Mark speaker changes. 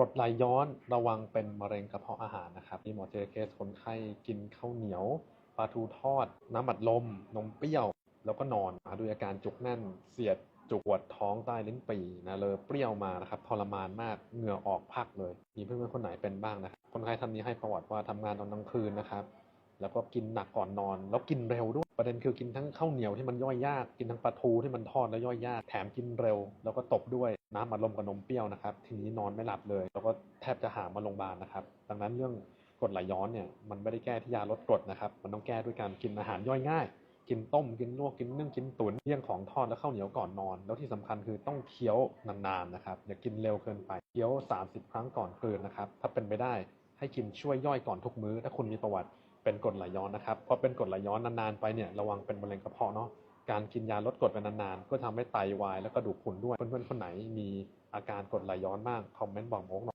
Speaker 1: กรดไหลย้อนระวังเป็นมะเร็งกระเพาะอาหารนะครับมีหมอเจอเคสคนไข้กินข้าวเหนียวปลาทูทอด น้ำบัดลม นมเปรี้ยว แล้วก็นอนมาดูอาการจุกแน่นเสียดจุกปวดท้องใต้ลิ้นปี่นะเลยเปรี้ยวมานะครับทรมานมากเหงื่อออกพักเลย มีเพื่อนๆคนไหนเป็นบ้างนะครับคนไข้ท่านนี้ให้ประวัติว่าทำงานตอนกลางคืนนะครับ แล้วก็กินหนักก่อนนอน แล้วกินเร็วด้วย ประเด็นคือกินทั้งข้าวเหนียวที่มันย่อยยาก กินทั้งปลาทูที่มันทอดแล้วย่อยยาก แถมกินเร็ว แล้วก็ตบด้วยน้ำอัดลมกับนมเปรี้ยวนะครับ ทีนี้นอนไม่หลับเลย แล้วก็แทบจะหามาโรงพยาบาลนะครับ ดังนั้นเรื่องกรดไหลย้อนเนี่ย มันไม่ได้แก้ที่ยาลดกรดนะครับ มันต้องแก้ด้วยการกินอาหารย่อยง่าย กินต้ม กินลวก กินนึ่ง กินตุ๋นเลี่ยงของทอดและข้าวเหนียวก่อนนอน แล้วที่สำคัญคือต้องเคี้ยวนานๆนะครับ อย่ากินเร็วเกินไป เคี้ยว 30 ครั้งก่อนกลืนนะครับ ถ้าเป็นไปได้ให้กินช่วยย่อยก่อนทุกมื้อ ถ้าคุณมีประวัติ เป็นกรดไหลย้อนนะครับเพราะเป็นกรดไหลย้อนนานๆไปเนี่ยระวังเป็นมะเร็งกระเพาะเนาะการกินยาลดกรดไปนานๆ ก็ทำให้ไตวายแล้วก็ดูกพรุนด้วยเพื่อนๆคนไหนมีอาการกรดไหลย้อนบ้างคอมเมนต์บอกโมกหน่อย